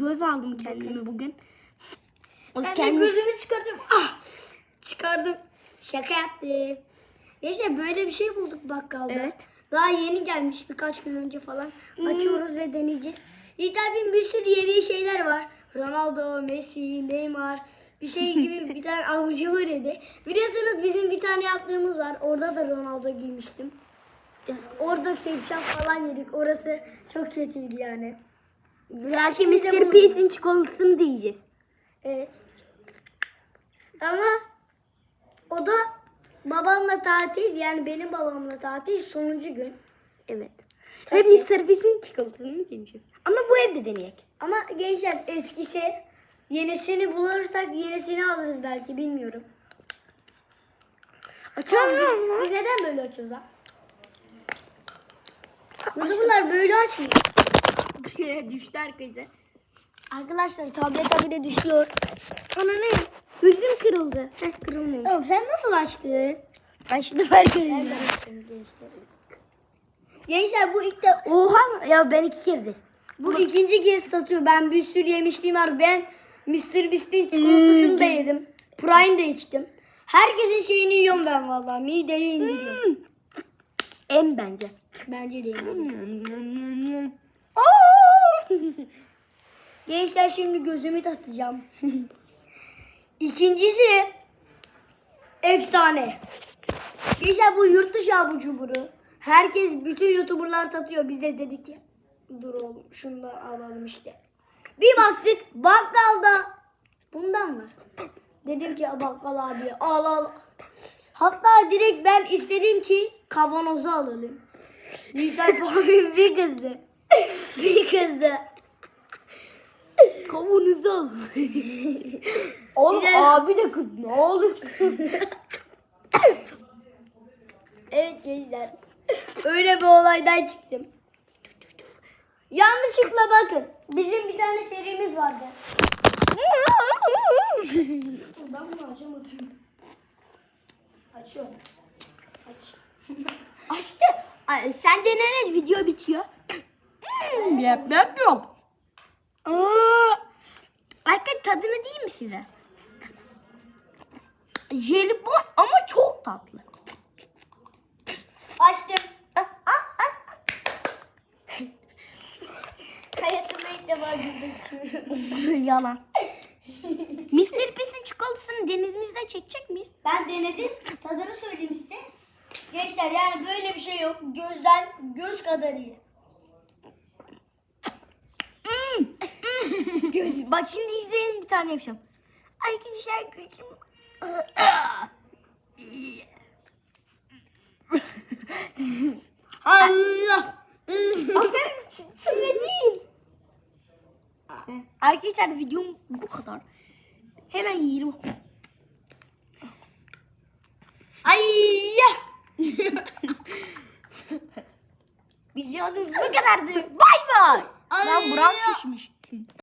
göz aldım kendime bugün. O Ben de kendim- gözümü çıkardım. Ah! Çıkardım. Şaka yaptım. Neyse böyle bir şey bulduk bakkalda. Evet. Daha yeni gelmiş birkaç gün önce falan. Açıyoruz ve deneyeceğiz. İtalyan bir sürü yeni şeyler var. Ronaldo, Messi, Neymar bir şey gibi bir tane avucu var dedi. Biliyorsunuz bizim bir tane yaptığımız var. Orada da Ronaldo giymiştim. Orada ketçap falan yedik. Orası çok kötüydü yani. Biz de Mr. P'sin çikolatasını diyeceğiz. Evet. Ama o da babamla tatil yani benim babamla tatil sonuncu gün. Evet. Ve Mr. P'sin çikolatasını diyeceğiz. Ama bu evde deneyek. Ama gençler eskisi yenisini bulursak yenisini alırız belki bilmiyorum. Açalım Biz neden böyle açıyoruz ha? Youtuberlar böyle açmıyor. Düştü arkadaşlar. Arkadaşlar tablet bile düşüyor. Ana ne? Gözüm kırıldı. Heh kırılmıyor. Oğlum sen nasıl açtın? Açtım arkadaşlar. Gençler? Bu ilk de Oha ya ben iki de. Bu ikinci kez satıyor. Ben bir sürü yemişliğim var. Ben Mr. Beast'in çikolatasını da yedim. Prime de içtim. Herkesin şeyini yiyorum ben vallahi. Mideye indiriyorum. En bence. Bence de indiriyorum. Gençler şimdi gözümü tatacağım. İkincisi efsane. Gençler bu yurt dışı abur cuburu. Herkes bütün youtuberlar tatıyor. Biz de dedik ki dur oğlum şunu da alalım işte. Bir baktık bakkalda bundan var. Dedim ki bakkal abi al al. Hatta direkt ben istedim ki kavanozu alalım. Büyük abim bir kızdı. Bir kızdı. Kavanozu al. Oğlum de- abi de kız ne olur? Evet gençler. Öyle bir olaydan çıktım. Yanlışlıkla bakın. Bizim bir tane serimiz vardı. Buradan mı açamadım? Açıyorum. Aç. Açtı. Sen denene video bitiyor. Hmm, yap yap yok. Aa, Arkadaşlar tadını değil mi size? Jelibon ama çok tatlı. Açtım. Hayatımda ilk defa güldüm içiyorum. Yalan. Mr. P'sin çikolatasını denizimizde çekecek miyiz? Ben denedim. Tadını söyleyeyim size. Gençler yani böyle bir şey yok. Gözden göz kadar iyi. Göz, bak şimdi izleyelim bir tane yapacağım. Arkadaşlar gözüm. Allah. Aferin çi- çile değil. Arkadaşlar videom bu kadar. Hemen yiyelim. Ay ya. Videomuz bu kadardı. Bay bay. Ay Lan Burak ya. şişmiş.